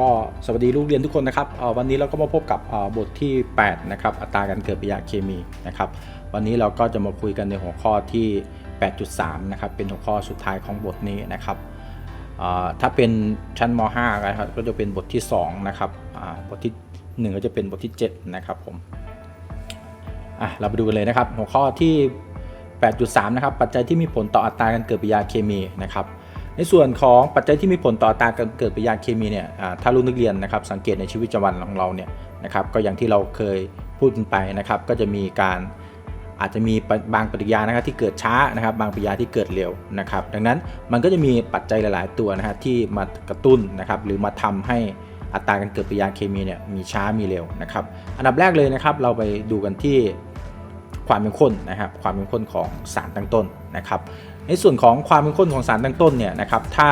ก็สวัสดีลูกเรียนทุกคนนะครับวันนี้เราก็มาพบกับบทที่ 8 นะครับ อัตราการเกิดปฏิกิริยาเคมีนะครับ วันนี้เราก็จะมาคุยกันในหัวข้อที่ 8.3 นะครับ เป็นหัวข้อสุดท้ายของบทนี้นะครับ ถ้าเป็นชั้นม .5 นะครับ ก็จะเป็นบทที่ 2 นะครับบทที่ 1 ก็จะเป็นบทที่ 7 นะครับผมเราไปดูกันเลยนะครับ หัวข้อที่ 8.3 นะครับ ปัจจัยที่มีผลต่ออัตราการเกิดปฏิกิริยาเคมีนะครับ ในส่วนของปัจจัยที่มีผลต่ออัตราการเกิดปฏิกิริยาเคมีเนี่ยถ้าลูกนักเรียนนะครับสังเกตในชีวิตประจำวันของเราเนี่ยนะครับก็อย่างที่เราเคยพูดไปนะครับก็จะมีการอาจจะมีบางปฏิกิริยานะครับที่เกิดช้านะครับ บางปฏิกิริยาที่เกิดเร็วนะครับ ดังนั้นมันก็จะมีปัจจัยหลาย ๆ ตัวนะฮะที่มากระตุ้นนะครับหรือมาทำให้อัตราการเกิดปฏิกิริยาเคมีเนี่ยมีช้ามีเร็วนะครับ อันดับแรกเลยนะครับเราไปดูกันที่ความเข้มข้นนะครับความเข้มข้นของสารตั้งต้นนะครับ ในส่วนของความเข้มข้นของสารตั้งต้นเนี่ยนะครับถ้า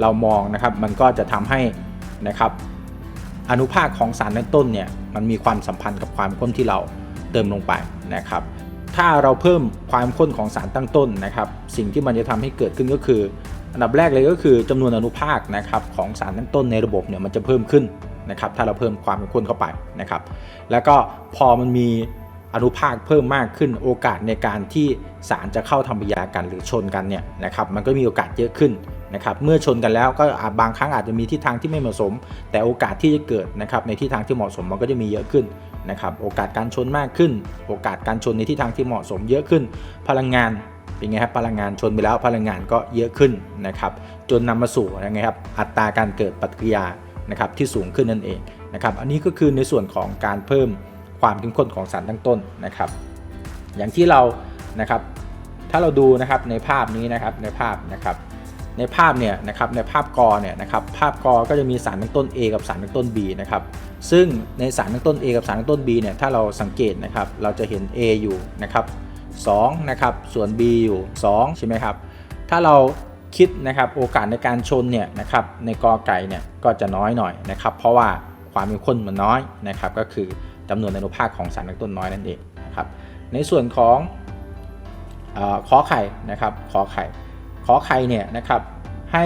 เรามองนะครับมันก็จะทำให้นะครับอนุภาคของสารตั้งต้นเนี่ยมันมีความสัมพันธ์กับความข้นที่เราเติมลงไปนะครับถ้าเราเพิ่มความข้นของสารตั้งต้นนะครับ สิ่งที่มันจะทำให้เกิดขึ้นก็คือ อันดับแรกเลยก็คือจำนวนอนุภาคนะครับของสารตั้งต้นในระบบเนี่ยมันจะเพิ่มขึ้นนะครับถ้าเราเพิ่มความเข้มข้นเข้าไปนะครับ แล้วก็พอมันมี อนุภาคเพิ่มมากขึ้นโอกาสในการที่สารจะเข้าทำปฏิกิริยากันหรือชนกันเนี่ยนะครับมันก็มีโอกาสเยอะขึ้นนะครับเมื่อชนกันแล้วก็อาจบางครั้งอาจจะมีทิศทางที่ไม่เหมาะสม แต่โอกาสที่จะเกิดนะครับในทิศทางที่เหมาะสมมันก็จะมีเยอะขึ้นนะครับโอกาสการชนมากขึ้น โอกาสการชนในทิศทางที่เหมาะสมเยอะขึ้น พลังงานเป็นไงครับพลังงานชนไปแล้วพลังงานก็เยอะขึ้นนะครับจนนำมาสู่ยังไงครับอัตราการเกิดปฏิกิริยานะครับที่สูงขึ้นนั่นเองนะครับอันนี้ก็คือในส่วนของการเพิ่ม ความเข้มข้นของสารตั้งต้นนะครับ อย่างที่เรานะครับ ถ้าเราดูนะครับในภาพนี้นะครับในภาพนะครับ ในภาพเนี่ยนะครับในภาพกอเนี่ยนะครับภาพกอก็จะมีสารตั้งต้น A กับสารตั้งต้น B นะครับซึ่งในสารตั้งต้น A กับสารตั้งต้น B เนี่ยถ้าเราสังเกตนะครับเราจะเห็น A อยู่นะครับ2นะครับส่วน B อยู่ 2 ใช่ไหมครับ ถ้าเราคิดนะครับโอกาสในการชนเนี่ยนะครับในกอไก่เนี่ยก็จะน้อยหน่อยนะครับ เพราะว่าความเข้มข้นมันน้อยนะครับก็คือ จำนวนอนุภาคของสารตั้งต้นน้อยนั่นเองนะครับในส่วนของอขอไข่นะครับขอไข่ขอไข่เนี่ยนะครับให้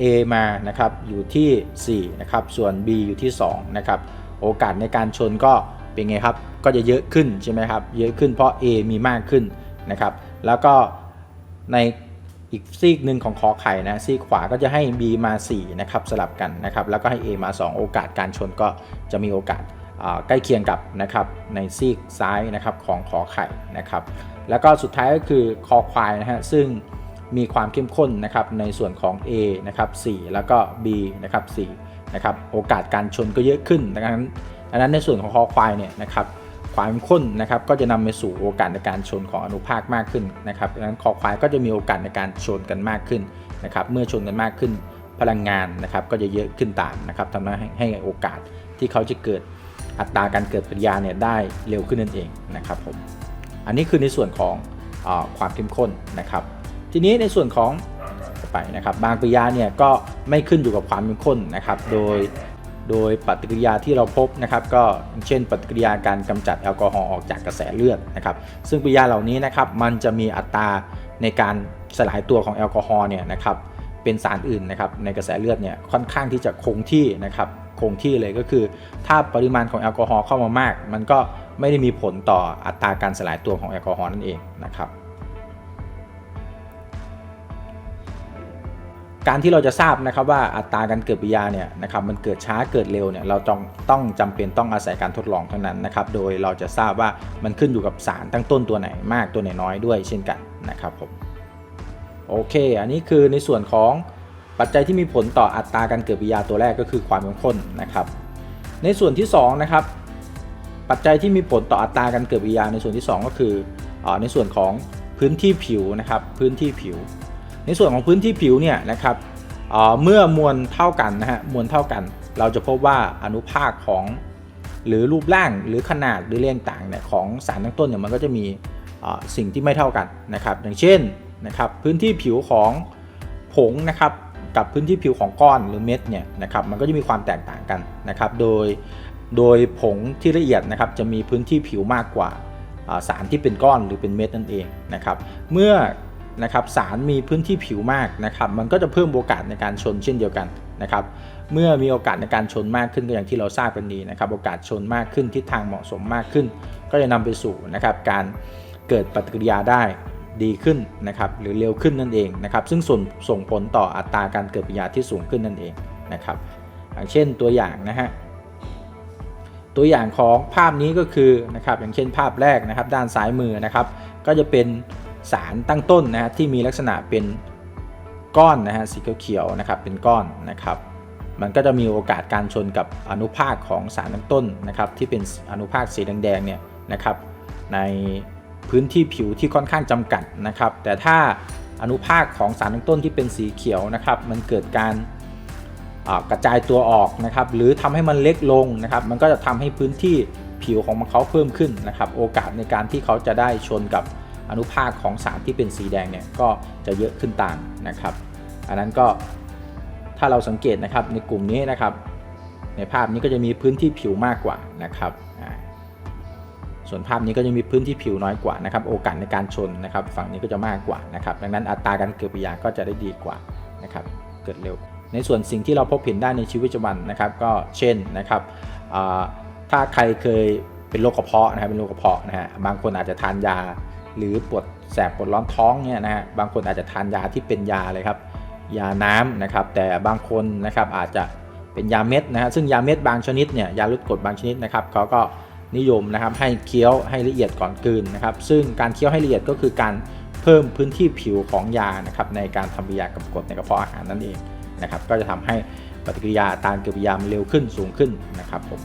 A มานะครับอยู่ที่4นะครับส่วน B อยู่ที่2นะครับโอกาสในการชนก็เป็นไงครับก็จะเยอะขึ้นใช่ไหมครับเยอะขึ้นเพราะ A มีมากขึ้นนะครับแล้วก็ในอีกซีกหนึ่งของขอไข่นะซีกขวาก็จะให้ B มา4นะครับสลับกันนะครับแล้วก็ให้ A มา 2 โอกาสการชนก็จะมีโอกาส ใกล้เคียงกับนะครับในซีกซ้ายนะครับของขอไข่นะครับแล้วก็สุดท้ายก็คือคอควายนะฮะซึ่งมีความเข้มข้นนะครับในส่วนของ A นะครับ4แล้วก็ B นะครับ4นะครับโอกาสการชนก็เยอะขึ้นดังนั้นดังนั้นในส่วนของคอควายเนี่ยนะครับความเข้มข้นนะครับก็จะนำไปสู่โอกาสในการชนของอนุภาคมากขึ้นนะครับดังนั้นคอควายก็จะมีโอกาสในการชนกันมากขึ้นนะครับเมื่อชนกันมากขึ้นพลังงานนะครับก็จะเยอะขึ้นตามนะครับทำให้ให้โอกาสที่เขาจะเกิด อัตราการเกิดปฏิกิริยาเนี่ยได้เร็วขึ้นนั่นเองนะครับผมอันนี้คือในส่วนของอความเข้มข้นนะครับ ทีนี้ในส่วนของไปนะครับ บางปฏิกิริยาเนี่ยก็ไม่ขึ้นอยู่กับความเข้มข้นนะครับ โดยโดยปฏิกิริยาที่เราพบนะครับ ก็เช่น ปฏิกิริยาการกำจัดแอลกอฮอล์ออกจากกระแสเลือดนะครับ ซึ่งปฏิกิริยาเหล่านี้นะครับมันจะมีอัตราในการสลายตัวของแอลกอฮอล์เนี่ยนะครับเป็นสารอื่นนะครับในกระแสเลือดเนี่ยค่อนข้างที่จะคงที่นะครับ คงที่เลยก็คือ ถ้าปริมาณของแอลกอฮอล์เข้ามามาก มันก็ไม่ได้มีผลต่ออัตราการสลายตัวของแอลกอฮอล์นั่นเองนะครับ การที่เราจะทราบนะครับว่าอัตราการเกิดปฏิยาเนี่ยนะครับมันเกิดช้าเกิดเร็วเนี่ยเราต้องต้องจำเป็นต้องอาศัยการทดลองเท่านั้นนะครับ โดยเราจะทราบว่ามันขึ้นอยู่กับสารตั้งต้นตัวไหนมากตัวไหนน้อยด้วยเช่นกันนะครับผมโอเค อันนี้คือในส่วนของ ปัจจัยที่มีผลต่ออัตราการเกิดปฏิกิริยาตัวแรกก็คือความเข้มข้นนะครับ ในส่วนที่2นะครับปัจจัยที่มีผลต่ออัตราการเกิดปฏิกิริยาในส่วนที่ 2 ก็คืออในส่วนของพื้นที่ผิวนะครับพื้นที่ผิว ในส่วนของพื้นที่ผิวเนี่ยนะครับเมื่อมวลเท่ากันนะฮะมวลเท่ากัน เราจะพบว่าอนุภาคของหรือรูปร่างหรือขนาดหรือเรื่องต่างเนี่ยของสารตั้งต้นเนี่ยมันก็จะมีสิ่งที่ไม่เท่ากันนะครับ อย่างเช่นนะครับพื้นที่ผิวของผงนะครับ กับพื้นที่ผิวของก้อนหรือเม็ดเนี่ยนะครับมันก็จะมีความแตกต่างกันนะครับโดยโดยผงที่ละเอียดนะครับจะมีพื้นที่ผิวมากกว่าสารที่เป็นก้อนหรือเป็นเม็ดนั่นเองนะครับเมื่อนะครับสารมีพื้นที่ผิวมากนะครับมันก็จะเพิ่มโอกาสในการชนเช่นเดียวกันนะครับเมื่อมีโอกาสในการชนมากขึ้นก็อย่างที่เราทราบกันดีนะครับโอกาสชนมากขึ้นทิศทางเหมาะสมมากขึ้น ก็จะนำไปสู่นะครับการเกิดปฏิกิริยาได้ ดีขึ้นนะครับหรือเร็วขึ้นนั่นเองนะครับซึ่งส่งส่งผลต่ออัตราการเกิดปฏิกิริยาที่สูงขึ้นนั่นเองนะครับอย่างเช่นตัวอย่างนะฮะตัวอย่างของภาพนี้ก็คือนะครับอย่างเช่นภาพแรกนะครับด้านซ้ายมือนะครับก็จะเป็นสารตั้งต้นนะฮะที่มีลักษณะเป็นก้อนนะฮะสีเขียวๆนะครับเป็นก้อนนะครับมันก็จะมีโอกาสการชนกับอนุภาคของสารตั้งต้นนะครับที่เป็นอนุภาคสีแดงๆเนี่ยนะครับใน พื้นที่ผิวที่ค่อนข้างจำกัดนะครับ แต่ถ้าอนุภาคของสารตั้งต้นที่เป็นสีเขียวนะครับ มันเกิดการกระจายตัวออกนะครับ หรือทำให้มันเล็กลงนะครับ มันก็จะทำให้พื้นที่ผิวของมันเขาเพิ่มขึ้นนะครับ โอกาสในการที่เขาจะได้ชนกับอนุภาคของสารที่เป็นสีแดงเนี่ยก็จะเยอะขึ้นตามนะครับ อันนั้นก็ถ้าเราสังเกตนะครับในกลุ่มนี้นะครับ ในภาพนี้ก็จะมีพื้นที่ผิวมากกว่านะครับอ ส่วนภาพนี้ก็จะมีพื้นที่ผิวน้อยกว่านะครับ โอกาสในการชนนะครับ ฝั่งนี้ก็จะมากกว่านะครับ ดังนั้นอัตราการเกิดปฏิกิริยาก็จะได้ดีกว่านะครับ เกิดเร็ว ในส่วนสิ่งที่เราพบเห็นได้ในชีวิตประจำวันนะครับ ก็เช่นนะครับถ้าใครเคยเป็นโรคกระเพาะนะครับเป็นโรคกระเพาะนะฮะบางคนอาจจะทานยา หรือปวดแสบปวดร้อนท้องเนี่ยนะฮะบางคนอาจจะทานยาที่เป็นยาเลยครับยาน้ำนะครับ แต่บางคนนะครับอาจจะเป็นยาเม็ดนะฮะซึ่งยาเม็ดบางชนิดเนี่ยยาลดกรดบางชนิดนะครับเขาก็ นิยมนะครับ ให้เคี้ยวให้ละเอียดก่อนกลืนนะครับ ซึ่งการเคี้ยวให้ละเอียดก็คือการเพิ่มพื้นที่ผิวของยานะครับในการทำปฏิกิริยากับกรดในกระเพาะอาหารนั่นเองนะครับก็จะทำให้ปฏิกิริยาตารเกิดปฏิกิริยามเร็วขึ้นสูงขึ้นนะครับผม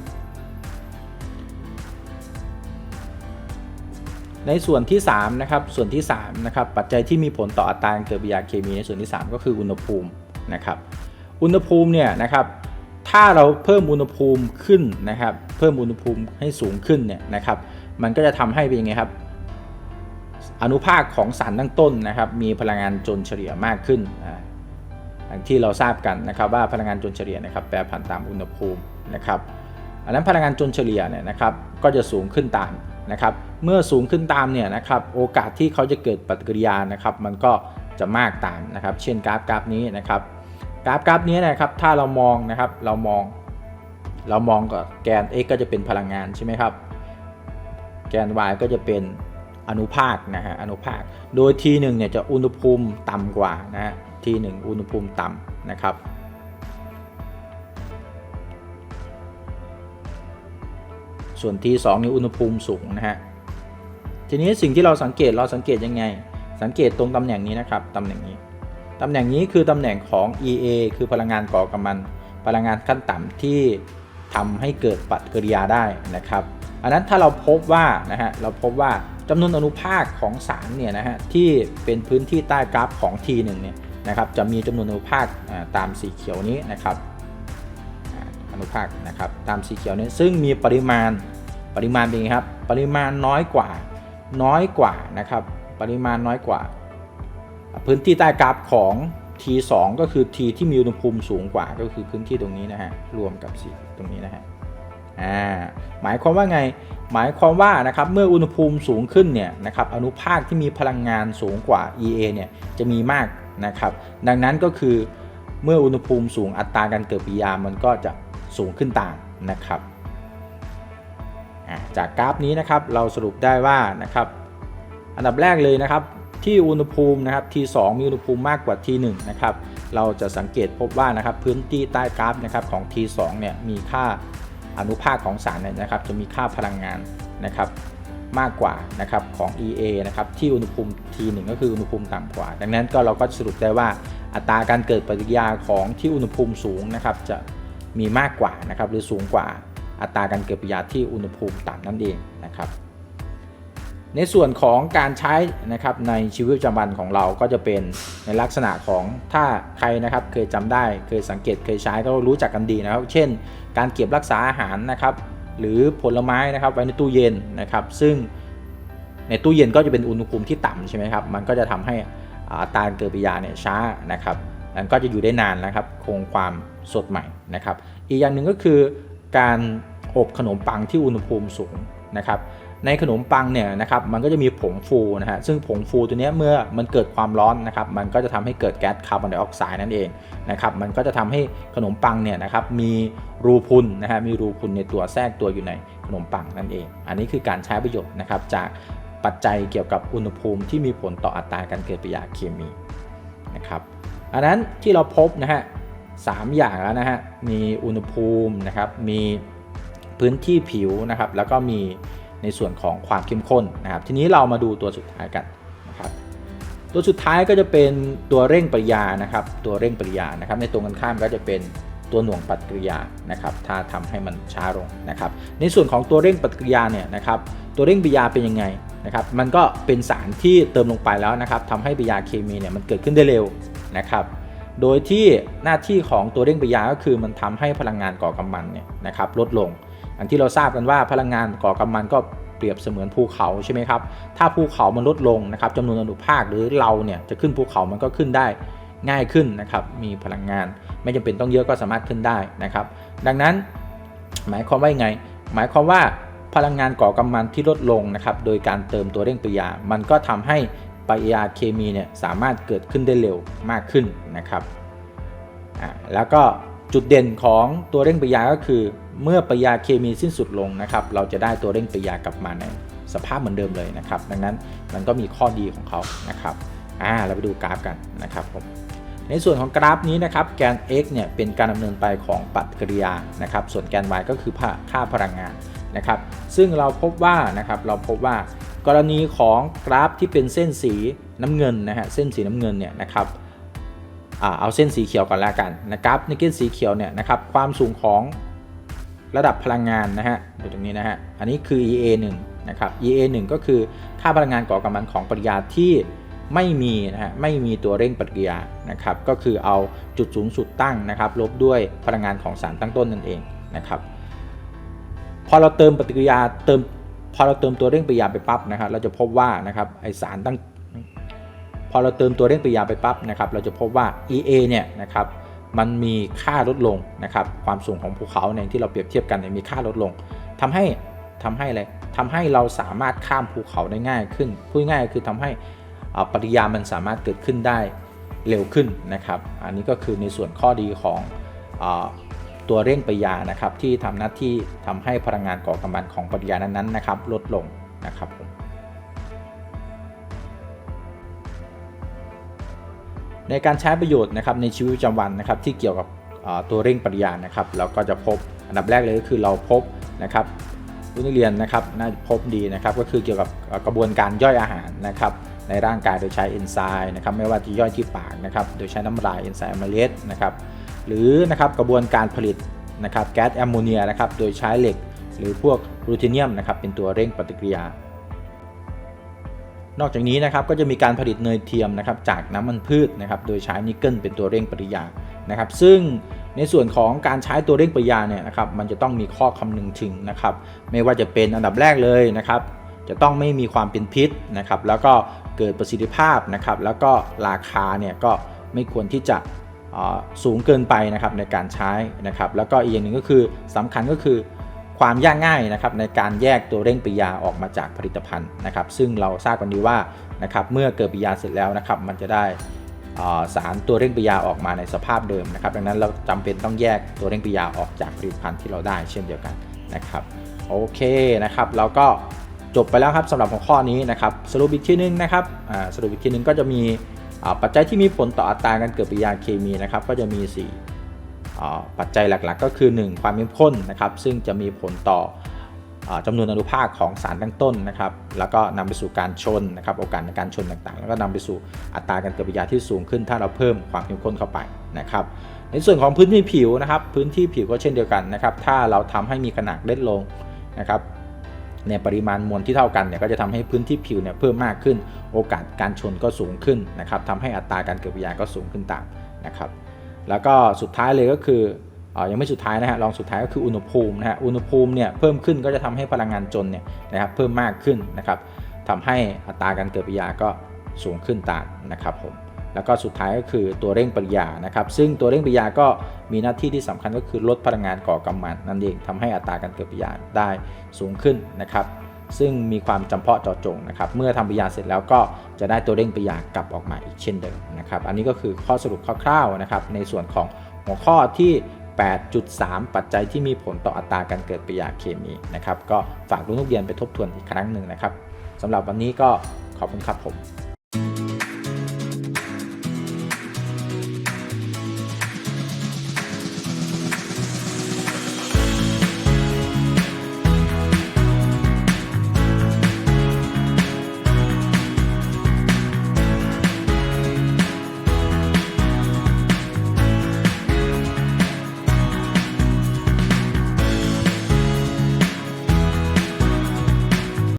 ในส่วนที่3นะครับส่วนที่3นะครับปัจจัยที่มีผลต่ออัตราการเกิดปฏิกิริยาเคมีในส่วนที่ 3 ก็คืออุณหภูมินะครับอุณหภูมิเนี่ยนะครับ ถ้าเราเพิ่มอุณหภูมิขึ้นนะครับ เพิ่มอุณหภูมิให้สูงขึ้นเนี่ยนะครับ มันก็จะทำให้เป็นยังไงครับ อนุภาคของสารตั้งต้นนะครับ มีพลังงานจนเฉลี่ยมากขึ้นอ่าอย่างที่เราทราบกันนะครับว่าพลังงานจนเฉลี่ยนะครับแปรผันตามอุณหภูมินะครับอันนั้นพลังงานจนเฉลี่ยเนี่ยนะครับก็จะสูงขึ้นตามนะครับ เมื่อสูงขึ้นตามเนี่ยนะครับโอกาสที่เขาจะเกิดปฏิกิริยานะครับ มันก็จะมากตามนะครับ เช่นกราฟกราฟนี้นะครับ กราฟกราฟนี้นะครับถ้าเรามองนะครับเรามอง เรามองกับแกน x ก็จะเป็นพลังงานใช่ไหมครับ แกน y ก็จะเป็นอนุภาคนะฮะอนุภาค โดย t 1 เนี่ยจะอุณหภูมิต่ำกว่านะฮะ t 1 อุณหภูมิต่ำนะครับส่วน T2 นี่อุณหภูมิสูงนะฮะ ทีนี้สิ่งที่เราสังเกตเราสังเกตยังไง สังเกตตรงตำแหน่งนี้นะครับตำแหน่งนี้ ตำแหน่งนี้คือตำแหน่งของ EA คือพลังงานก่อกำมัน พลังงานขั้นต่ำที่ทำให้เกิดปฏิกิริยาได้นะครับอันนั้นถ้าเราพบว่านะฮะเราพบว่าจำนวนอนุภาคของสารเนี่ยนะฮะที่เป็นพื้นที่ใต้กราฟของ T1 เนี่ยนะครับจะมีจำนวนอนุภาคตามสีเขียวนี้นะครับอนุภาคนะครับตามสีเขียวนี้ซึ่งมีปริมาณปริมาณเป็นไงครับปริมาณน้อยกว่าน้อยกว่านะครับปริมาณน้อยกว่า พื้นที่ใต้กราฟของ T2 ก็คือ T ที่มีอุณหภูมิสูงกว่าก็คือพื้นที่ตรงนี้นะฮะรวมกับสีตรงนี้นะฮะอ่าหมายความว่าไงหมายความว่านะครับเมื่ออุณหภูมิสูงขึ้นเนี่ยนะครับอนุภาคที่มีพลังงานสูงกว่า EA เนี่ยจะมีมากนะครับ ดังนั้นก็คือเมื่ออุณหภูมิสูงอัตราการเกิดปริยามันก็จะสูงขึ้นตามนะครับอ่าจากกราฟนี้นะครับเราสรุปได้ว่านะครับอันดับแรกเลยนะครับ ที่อุณหภูมินะครับ T2 มีอุณหภูมิมากกว่า T1 นะครับ เราจะสังเกตพบว่านะครับพื้นที่ใต้กราฟนะครับของ T2 เนี่ยมีค่าอนุภาคของสารเนี่ยนะครับ จะมีค่าพลังงานนะครับมากกว่านะครับของ EA นะครับที่อุณหภูมิ T1 ก็คืออุณหภูมิต่ำกว่า ดังนั้นก็เราก็สรุปได้ว่าอัตราการเกิดปฏิกิริยาของที่อุณหภูมิสูงนะครับจะมีมากกว่านะครับหรือสูงกว่าอัตราการเกิดปฏิกิริยาที่อุณหภูมิต่ำนั่นเองนะครับ ในส่วนของการใช้นะครับในชีวิตประจำวันของเราก็จะเป็นในลักษณะของถ้าใครนะครับเคยจำได้เคยสังเกตเคยใช้ก็รู้จักกันดีนะครับ เช่น การเก็บรักษาอาหารนะครับ หรือผลไม้นะครับไว้ในตู้เย็นนะครับ ซึ่งในตู้เย็นก็จะเป็นอุณหภูมิที่ต่ำใช่ไหมครับ มันก็จะทำให้อัตราการเกิดปิยาเนี่ยช้านะครับมันก็จะอยู่ได้นานนะครับ คงความสดใหม่นะครับ อีกอย่างหนึ่งก็คือการอบขนมปังที่อุณหภูมิสูงนะครับ ในขนมปังเนี่ยนะครับมันก็จะมีผงฟูนะฮะซึ่งผงฟูตัวเนี้ยเมื่อมันเกิดความร้อนนะครับมันก็จะทำให้เกิดแก๊สคาร์บอนไดออกไซด์นั่นเองนะครับมันก็จะทำให้ขนมปังเนี่ยนะครับมีรูพุนนะฮะมีรูพุนในตัวแทรกตัวอยู่ในขนมปังนั่นเอง อันนี้คือการใช้ประโยชน์นะครับจากปัจจัยเกี่ยวกับอุณหภูมิที่มีผลต่ออัตราการเกิดปฏิกิริยาเคมีนะครับอันนั้นที่เราพบนะฮะสามอย่างแล้วนะฮะมีอุณหภูมินะครับมีพื้นที่ผิวนะครับแล้วก็มี ในส่วนของความเข้มข้นนะครับ ทีนี้เรามาดูตัวสุดท้ายกันนะครับ ตัวสุดท้ายก็จะเป็นตัวเร่งปฏิกิริยานะครับ ตัวเร่งปฏิกิริยานะครับ ในตรงกันข้ามก็จะเป็นตัวหน่วงปฏิกิริยานะครับ ถ้าทำให้มันช้าลงนะครับ ในส่วนของตัวเร่งปฏิกิริยาเนี่ยนะครับ ตัวเร่งปฏิกิริยาเป็นยังไงนะครับ มันก็เป็นสารที่เติมลงไปแล้วนะครับทำให้ปฏิกิริยาเคมีเนี่ยมันเกิดขึ้นได้เร็วนะครับโดยที่หน้าที่ของตัวเร่งปฏิกิริยาก็คือมันทำให้พลังงานก่อกำมันเนี่ยนะครับลดลง อันที่เราทราบกันว่าพลังงานก่อกำมันก็เปรียบเสมือนภูเขาใช่ไหมครับ ถ้าภูเขามันลดลงนะครับจำนวนอนุภาคหรือเราเนี่ยจะขึ้นภูเขามันก็ขึ้นได้ง่ายขึ้นนะครับ มีพลังงานไม่จำเป็นต้องเยอะก็สามารถขึ้นได้นะครับ ดังนั้นหมายความว่าไง หมายความว่าพลังงานก่อกำมันที่ลดลงนะครับโดยการเติมตัวเร่งปฏิกิริยา มันก็ทำให้ปฏิกิริยาเคมีเนี่ยสามารถเกิดขึ้นได้เร็วมากขึ้นนะครับอ่าแล้วก็จุดเด่นของตัวเร่งปฏิกิริยาก็คือ เมื่อปฏิกิริยาเคมีสิ้นสุดลงนะครับ เราจะได้ตัวเร่งปฏิกิริยากลับมาในสภาพเหมือนเดิมเลยนะครับ ดังนั้นมันก็มีข้อดีของเขานะครับอ่าเราไปดูกราฟกันนะครับผมในส่วนของกราฟนี้นะครับแกน x เนี่ยเป็นการดำเนินไปของปฏิกิริยานะครับ ส่วนแกน y ก็คือค่าพลังงานนะครับ ซึ่งเราพบว่านะครับเราพบว่ากรณีของกราฟที่เป็นเส้นสีน้ำเงินนะฮะเส้นสีน้ำเงินเนี่ยนะครับเอาเส้นสีเขียวก่อนละกันนะครับในเส้นสีเขียวเนี่ยนะครับความสูงของ ระดับพลังงานนะฮะดูตรงนี้นะฮะ อันนี้คือ EA 1นะครับ EA 1ก็คือค่าพลังงานก่อกำลังของปฏิกิริยาที่ไม่มีนะฮะ ไม่มีตัวเร่งปฏิกิริยานะครับ ก็คือเอาจุดสูงสุดตั้งนะครับ ลบด้วยพลังงานของสารตั้งต้นนั่นเองนะครับ พอเราเติมปฏิกิริยาเติมพอเราเติมตัวเร่งปฏิกิริยาไปปั๊บนะครับ เราจะพบว่านะครับไอสารตั้ง พอเราเติมตัวเร่งปฏิกิริยาไปปั๊บนะครับ เราจะพบว่า EA เนี่ยนะครับ มันมีค่าลดลงนะครับความสูงของภูเขาในที่เราเปรียบเทียบกันเนี่ยมีค่าลดลงทำให้ทำให้อะไรทำให้เราสามารถข้ามภูเขาได้ง่ายขึ้นพูดง่ายคือทำให้ปฏิกิริยามันสามารถเกิดขึ้นได้เร็วขึ้นนะครับ อันนี้ก็คือในส่วนข้อดีของอตัวเร่งปฏิกิริยานะครับที่ทำหน้าที่ทำให้พลังงานก่อกำลังของปฏิกิริยานั้นๆนะครับลดลงนะครับผม ในการใช้ประโยชน์นะครับในชีวิตประจำวันนะครับที่เกี่ยวกับตัวเร่งปฏิกิริยานะครับเราก็จะพบอันดับแรกเลยก็คือเราพบนะครับผู้นักเรียนนะครับน่าจะพบดีนะครับก็คือเกี่ยวกับกระบวนการย่อยอาหารนะครับในร่างกายโดยใช้เอนไซม์นะครับไม่ว่าจะย่อยที่ปากนะครับโดยใช้น้ำลายเอนไซม์อะมาเลสนะครับหรือนะครับกระบวนการผลิตนะครับแก๊สแอมโมเนียนะครับโดยใช้เหล็ก หรือพวกรูทิเนียมนะครับเป็นตัวเร่งปฏิกิริยา นอกจากนี้นะครับก็จะมีการผลิตเนยเทียมนะครับจากน้ำมันพืชนะครับโดยใช้นิกเกิลเป็นตัวเร่งปฏิกิริยานะครับ ซึ่งในส่วนของการใช้ตัวเร่งปฏิกิริยาเนี่ยนะครับมันจะต้องมีข้อคำนึงถึงนะครับ ไม่ว่าจะเป็นอันดับแรกเลยนะครับ จะต้องไม่มีความเป็นพิษนะครับ แล้วก็เกิดประสิทธิภาพนะครับ แล้วก็ราคาเนี่ยก็ไม่ควรที่จะสูงเกินไปนะครับในการใช้นะครับ แล้วก็อีกอย่างหนึ่งก็คือสำคัญก็คือ ความยากง่ายนะครับในการแยกตัวเร่งปิยาออกมาจากผลิตภัณฑ์นะครับซึ่งเราทราบกันดีว่านะครับเมื่อเกิดปิยาเสร็จแล้วนะครับมันจะได้สารตัวเร่งปิยาออกมาในสภาพเดิมนะครับดังนั้นเราจำเป็นต้องแยกตัวเร่งปิยาออกจากผลิตภัณฑ์ที่เราได้เช่นเดียวกันนะครับโอเคนะครับเราก็จบไปแล้วครับสำหรับหัวข้อนี้นะครับสรุปอีกทีนึงนะครับสรุปอีกทีนึงก็จะมีปัจจัยที่มีผลต่ออัตราการเกิดปิยาเคมีนะครับก็จะมี 4 ปัจจัยหลักๆ ก็คือ 1 ความเข้มข้นนะครับ ซึ่งจะมีผลต่อจำนวนอนุภาคของสารตั้งต้นนะครับ แล้วก็นำไปสู่การชนนะครับโอกาสในการชนต่างๆ แล้วก็นำไปสู่อัตราการเกิดปฏิกิริยาที่สูงขึ้น ถ้าเราเพิ่มความเข้มข้นเข้าไปนะครับ ในส่วนของพื้นที่ผิวนะครับ พื้นที่ผิวก็เช่นเดียวกันนะครับ ถ้าเราทำให้มีขนาดเล็กลงนะครับในปริมาณมวลที่เท่ากันเนี่ยก็จะทำให้พื้นที่ผิวเนี่ยเพิ่มมากขึ้น โอกาสการชนก็สูงขึ้นนะครับทำให้อัตราการเกิดปฏิกิริยาก็สูงขึ้นตามนะครับ แล้วก็สุดท้ายเลยก็คือยังไม่สุดท้ายนะฮะรองสุดท้ายก็คืออุณหภูมินะฮะอุณหภูมิเนี่ยเพิ่มขึ้นก็จะทำให้พลังงานจนเนี่ยนะครับเพิ่มมากขึ้นนะครับทำให้อัตราการเกิดปฏิกิริยาก็สูงขึ้นตามนะครับผมแล้วก็สุดท้ายก็คือตัวเร่งปฏิกิริยานะครับ ซึ่งตัวเร่งปฏิกิริยาก็มีหน้าที่ที่สำคัญก็คือลดพลังงานก่อกำมันนั่นเองทำให้อัตราการเกิดปริยาได้สูงขึ้นนะครับ ซึ่งมีความจำเพาะเจาะจงนะครับ เมื่อทำปฏิกิริยาเสร็จแล้วก็จะได้ตัวเร่งปฏิกิริยากลับออกมาอีกเช่นเดิมนะครับ อันนี้ก็คือข้อสรุปคร่าวๆนะครับ ในส่วนของหัวข้อที่ 8.3 ปัจจัยที่มีผลต่ออัตราการเกิดปริยาเคมีนะครับ ก็ฝากลูกนักเรียนไปทบทวนอีกครั้งหนึ่งนะครับสำหรับวันนี้ก็ขอบคุณครับผม